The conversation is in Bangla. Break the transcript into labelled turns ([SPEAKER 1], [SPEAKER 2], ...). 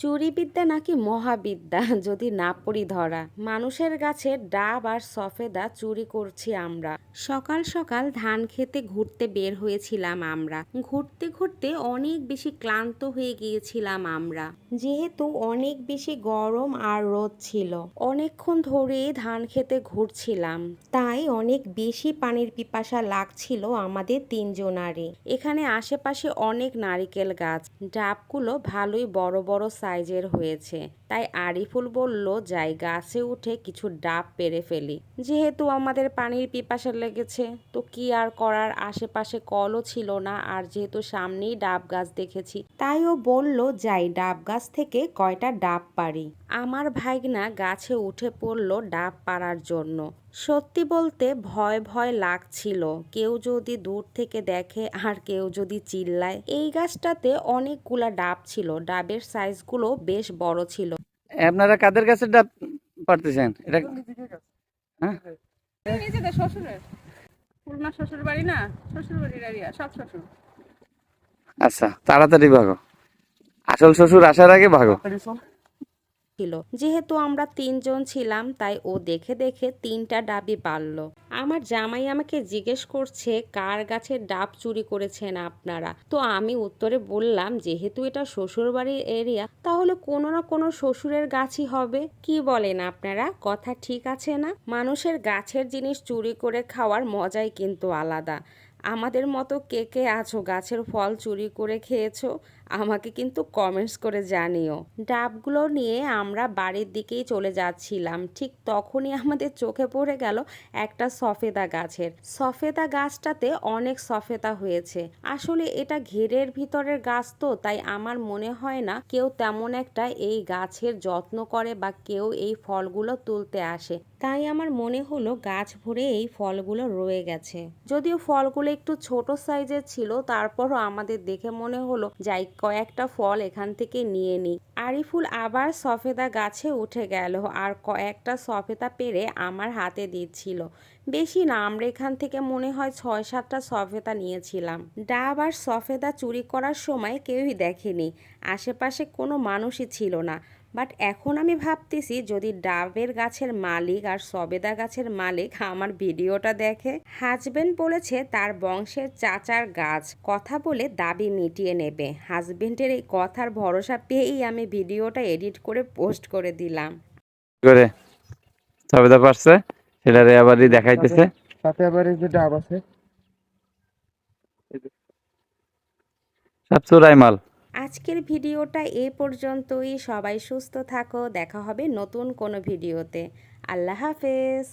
[SPEAKER 1] চুরিবিদ্যা নাকি মহাবিদ্যা? যদি না পড়ি ধরা। মানুষের গাছে ডাব আর সফেদা চুরি করছি আমরা। সকাল সকাল ধান খেতে ঘুরতে বের হয়েছিলাম আমরা। ঘুরতে ঘুরতে অনেক বেশি ক্লান্ত হয়ে গিয়েছিলাম আমরা। যেহেতু অনেক বেশি গরম আর রোদ ছিল। অনেকক্ষণ ধরে ধান খেতে ঘুরছিলাম। তাই অনেক বেশি পানির পিপাসা লাগছিল আমাদের তিনজনারে এখানে আশেপাশে অনেক নারিকেল গাছ। ডাবগুলো ভালোই বড় বড় সাইজের হয়েছে। তাই আরিফুল বলল, যাই, গাছে উঠে কিছু ডাব পেরে ফেলি। যেহেতু আমাদের পানির পিপাসা লেগেছে, তো কি আর করার? আশেপাশে কলও ছিল না, আর যেহেতু সামনেই ডাব গাছ দেখেছি, তাই ও বলল, যাই, ডাব গাছ থেকে কয়টা ডাব পারি? আমার ভাইগনা গাছে উঠে পড়ল ডাব পাড়ার জন্য। সত্যি বলতে ভয় ভয় লাগছিল। কেউ যদি দূর থেকে দেখে আর কেউ যদি চিল্লায়। এই গাছটাতে অনেকগুলা ডাব ছিল। ডাবের সাইজগুলো বেশ বড় ছিল।
[SPEAKER 2] আপনারা কাদের কাছে ডাব পারতেছেন এটা হ্যাঁ?
[SPEAKER 3] শ্বশুরের। পুরনো শ্বশুর বাড়ি না? শ্বশুর বাড়ির এরিয়া সব শ্বশুর।
[SPEAKER 2] আচ্ছা তাড়াতাড়ি ভাগো। আসল শ্বশুর আসার আগে ভাগো।
[SPEAKER 1] ছিল। যেহেতু আমরা তিনজন ছিলাম, তাই ও দেখে দেখে তিনটা ডাবই পারল আমার জামাই আমাকে জিজ্ঞেস করছে, কার গাছের ডাব চুরি করেছেন আপনারা? তো আমি উত্তরে বললাম, যেহেতু এটা শ্বশুরবাড়ির এরিয়া, তাহলে কোনো না কোনো শ্বশুরের গাছই হবে। কি বলেন আপনারা? কথা ঠিক আছে না? মানুষের গাছের জিনিস চুরি করে খাওয়ার মজাই কিন্তু আলাদা। আমাদের মতো কে কে আছো? গাছের ফল চুরি করে খেয়েছো? আমাকে কিন্তু কমেন্টস করে জানিও। ডাবগুলো নিয়ে আমরা বাড়ির দিকেই চলে যাচ্ছিলাম। ঠিক তখনই আমাদের চোখে পড়ে গেল একটা সফেদা গাছের। সফেদা গাছটাতে অনেক সফেদা হয়েছে। আসলে এটা ঘেরের ভিতরের গাছ তো, তাই আমার মনে হয় না কেউ তেমন একটা এই গাছের যত্ন করে বা কেউ এই ফলগুলো তুলতে আসে। তাই আমার মনে হলো গাছ ভরে এই ফলগুলো রয়ে গেছে। যদিও ফলগুলো একটু ছোট সাইজের ছিল, তারপরও আমাদের দেখে মনে হলো, যাই কয়েকটা ফল এখান থেকে নিয়ে নিই। আরিফুল আবার সফেদা গাছে উঠে গেল আর কয়েকটা সফেদা পেরে আমার হাতে দিচ্ছিল। বেশি না আমরা এখান থেকে মনে হয় ছয় সাতটা সফেদা নিয়েছিলাম। ডাব আর সফেদা চুরি করার সময় কেউই দেখেনি। আশেপাশে কোনো মানুষই ছিল না। বাট এখন আমি ভাবতেছি যদি ডাবের গাছের মালিক আর সবেদা গাছের মালিক আমার ভিডিওটা দেখে হাজবেন্ড বলেছে তার বংশের চাচার গাছ কথা বলে দাবি মিটিয়ে নেবে। হাজবেন্ডের এই কথার ভরসা পেয়েই আমি ভিডিওটা এডিট করে পোস্ট করে দিলাম।
[SPEAKER 2] করে সবেদা পারছে সেটারে আবারই দেখাইতেছে।
[SPEAKER 4] সাথে আবার এই যে ডাব আছে।
[SPEAKER 2] সব চোরাই মাল।
[SPEAKER 1] আজকের ভিডিওটা এ পর্যন্তই। সবাই সুস্থ থাকো। দেখা হবে নতুন কোনো ভিডিওতে। আল্লাহ হাফেজ।